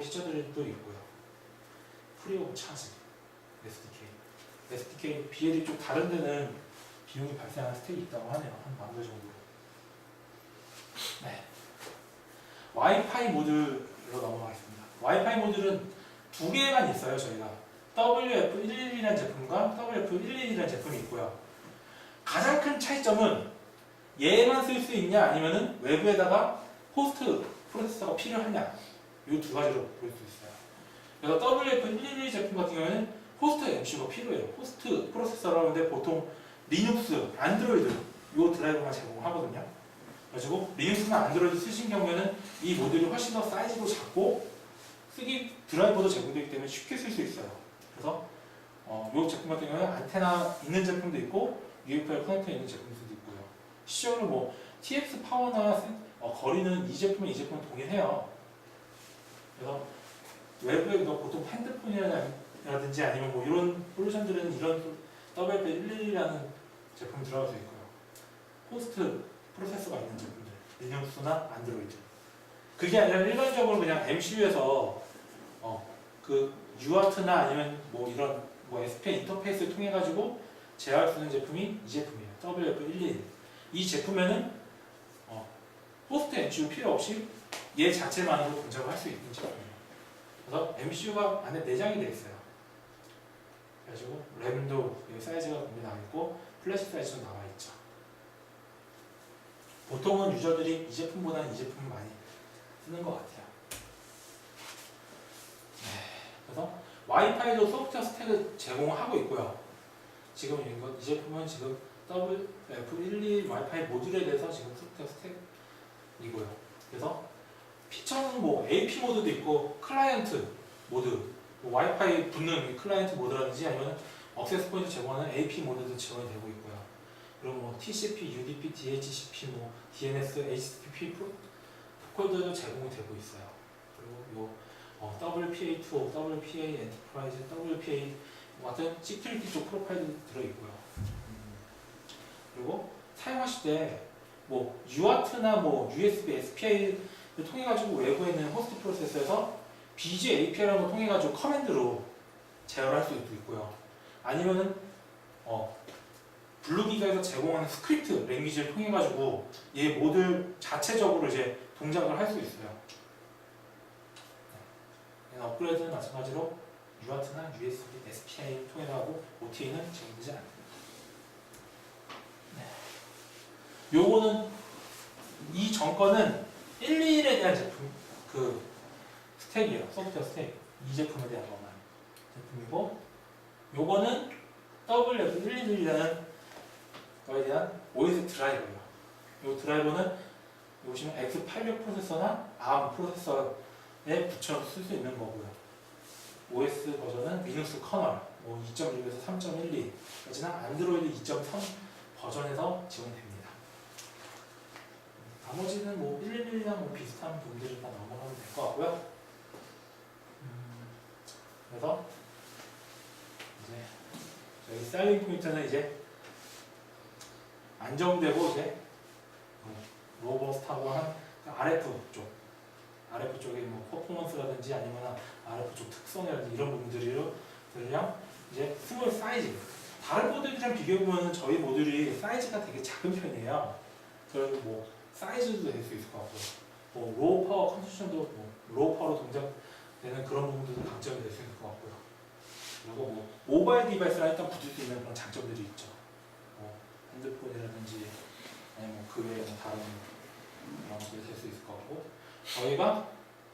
피처들도 있고요. 프리 오브 차지 SDK. SDK BL이 좀 다른 데는 비용이 발생하는 스택이 있다고 하네요. 한 만 개 정도. 네. 와이파이 모듈로 넘어가겠습니다. 와이파이 모듈은 두 개만 있어요, 저희가. WF111이라는 제품과 WF111이라는 제품이 있고요. 가장 큰 차이점은 얘만 쓸 수 있냐 아니면은 외부에다가 호스트 프로세서가 필요하냐 이 두 가지로 볼 수 있어요. 그래서 WF111 제품 같은 경우에는 호스트 MCU가 필요해요. 호스트 프로세서라고 하는데 보통 리눅스, 안드로이드 이 드라이버만 제공하거든요. 그래가지고 리눅스나 안드로이드 쓰신 경우에는 이 모듈이 훨씬 더 사이즈도 작고 쓰기 드라이버도 제공되기 때문에 쉽게 쓸 수 있어요. 그래서 어, 이 제품 같은 경우는 안테나 있는 제품도 있고 UFI 커넥터 있는 제품도 있고요. 시험을 뭐 TX 파워나 센- 어, 거리는 이 제품은 이 제품은 동일해요. 그래서 외부에 뭐 보통 핸드폰이라든지 아니면 뭐 이런 솔루션들은 이런 WF111이라는 제품 들어갈 수 있고요. 호스트 프로세서가 있는 제품들, 리눅스나 안드로이드. 그게 아니라 일반적으로 그냥 MCU에서 어, 그 UART나 아니면 뭐 이런 뭐 SPN 인터페이스를 통해 가지고 제어할 수 있는 제품이 이 제품이에요. WF111. 이 제품에는 어, 호스트 MCU 필요 없이 얘 자체만으로 분석을 할 수 있는 제품이에요. 그래서 MCU가 안에 내장이 되어 있어요. 그래가지고 램도 사이즈가 분명히 나와 있고 플래시 사이즈도 나와 있죠. 보통은 유저들이 이 제품보다는 이 제품을 많이 쓰는 것 같아요. 네, 그래서 와이파이도 소프트웨어 스택을 제공하고 있고요. 지금 이 제품은 지금 WF12 와이파이 모듈에 대해서 지금 소프트웨어 스택이고요. 그래서 피처는 뭐 AP 모드도 있고 클라이언트 모드, 뭐 와이파이 붙는 클라이언트 모드라든지 아니면 억세스 포인트 제공하는 AP 모드도 지원이 되고 있고요. 그리고 뭐 TCP, UDP, DHCP, 뭐 DNS, HTTP 프로토콜들도 제공이 되고 있어요. 그리고 요 어, WPA2, WPA 엔터프라이즈, WPA 같은 시큐리티 쪽 프로파일도 들어있고요. 음, 그리고 사용하실 때 뭐 UART나 뭐 USB, SPI를 통해 가지고 외부에 있는 호스트 프로세서에서 BG API라는 걸 통해 가지고 커맨드로 제어할 수도 있고요. 아니면은 어, 블루기가에서 제공하는 스크립트 랭귀지를 통해 가지고 얘 모듈 자체적으로 이제 동작을 할 수 있어요. 네. 업그레이드는 마찬가지로 UART나 USB, SPI 통해서 하고 OTA는 제공되지 않습니다. 네. 요거는 이 정권은 121에 대한 제품 그 스택이에요. 소프트웨어 스택. 이 제품에 대한 것만 제품이고 요거는 WF121이라는 거에 대한 OS 드라이버예요. 이 드라이버는 보시면 X86 프로세서나 ARM 프로세서에 붙여 쓸수 있는 거고요. OS 버전은 리눅스 커널 뭐 2.6에서 3.12까지나 안드로이드 2.3 버전에서 지원됩니다. 나머지는 뭐 111이랑 뭐 비슷한 분들은 다 넘어가면 될 것 같고요. 음, 그래서 이제 저희 셀링 포인트는 이제 안정되고 이제 어, 로버스트하고 한 RF 쪽, RF 쪽의 뭐 퍼포먼스라든지 아니면 RF 쪽 특성이라든지 이런 부분들이랑 이제 스몰 사이즈. 다른 모듈이랑 비교해 보면 저희 모듈이 사이즈가 되게 작은 편이에요. 그래서 뭐 사이즈도 될 수 있을 것 같고, 뭐 로우 파워 컨디션도 뭐 로우 파워로 동작되는 그런 부분들도 강점이 될 수 있을 것 같고요. 그리고 뭐 모바일 디바이스랑 일단 붙일 수 있는 그런 장점들이 있죠. 뭐 핸드폰이라든지 아니면 뭐 그 외에 뭐 다른 그런 것들이 될 수 있을 것 같고 저희가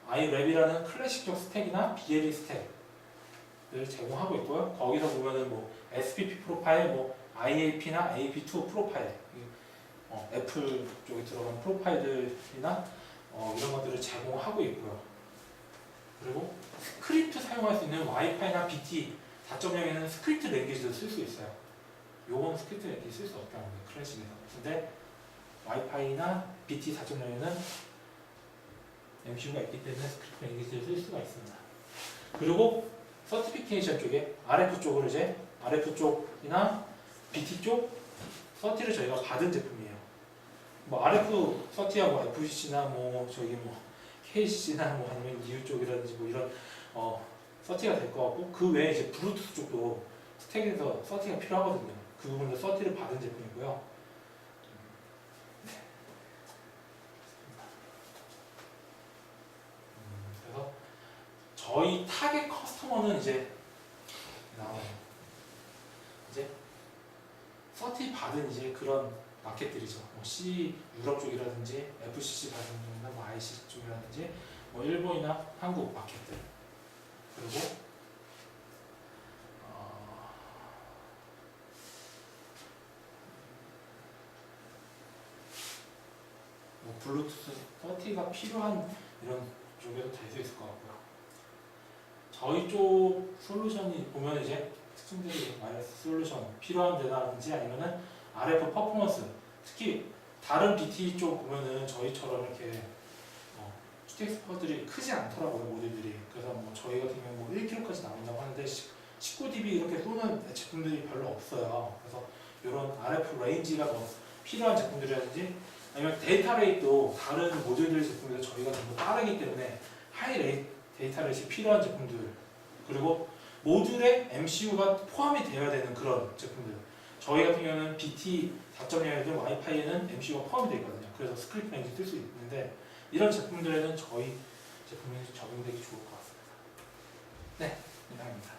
iRap이라는 클래식적 스택이나 BLE 스택을 제공하고 있고요. 거기서 보면은 뭐 SPP 프로파일, 뭐 IAP나 AP2 프로파일, 이, 어, 애플 쪽에 들어간 프로파일들이나 어, 이런 것들을 제공하고 있고요. 그리고 스크립트 사용할 수 있는 와이파이나 BT 4.0에는 스크립트 랭귀지도 쓸 수 있어요. 요건 스크립트 랭귀지 쓸 수 없다는 거예요. 클래식에서. 근데 와이파이나 BT 4.0에는 MCU가 있기 때문에 스크립트 랭귀지를 쓸 수가 있습니다. 그리고 서티피케이션 쪽에 RF 쪽으로 이제 RF 쪽이나 BT 쪽 서티를 저희가 받은 제품이에요. 뭐 RF 서티하고 FCC나 뭐 저기 뭐 KC나 뭐 아니면 EU 쪽이라든지 뭐 이런 어, 서티가 될 것 같고 그 외에 이제 블루투스 쪽도 스택에서 서티가 필요하거든요. 그 부분도 서티를 받은 제품이고요. 그래서 저희 타겟 커스터머는 이제 나와요. 이제 서티 받은 이제 그런 마켓들이죠. 뭐 C 유럽 쪽이라든지 FCC 쪽이나 뭐 IC 쪽이라든지 뭐 일본이나 한국 마켓들 그리고 어, 뭐 블루투스 30가 필요한 이런 쪽에도 될 수 있을 것 같고요. 저희 쪽 솔루션이 보면 이제 특징들이 와이어스 솔루션 필요한 데라든지 아니면은 RF 퍼포먼스 특히 다른 BT 쪽 보면은 저희처럼 이렇게 어, GTX 퍼들이 크지 않더라고요 모듈들이. 그래서 뭐 저희 같은 경우 뭐 1kg까지 나온다고 하는데 19dB 이렇게 쏘는 제품들이 별로 없어요. 그래서 이런 RF 레인지가 더 필요한 제품들이라든지 아니면 데이터 레이트도 다른 모듈들 제품들 저희가 좀 더 빠르기 때문에 하이 레이 데이터 레이트 필요한 제품들. 그리고 모듈에 MCU가 포함이 되어야 되는 그런 제품들 저희 같은 경우는 BT 4.0에도 와이파이에는 MCU가 포함이 되어 있거든요. 그래서 스크립트 랭귀지 뜰 수 있는데 이런 제품들에는 저희 제품이 적용되기 좋을 것 같습니다. 네, 이상입니다.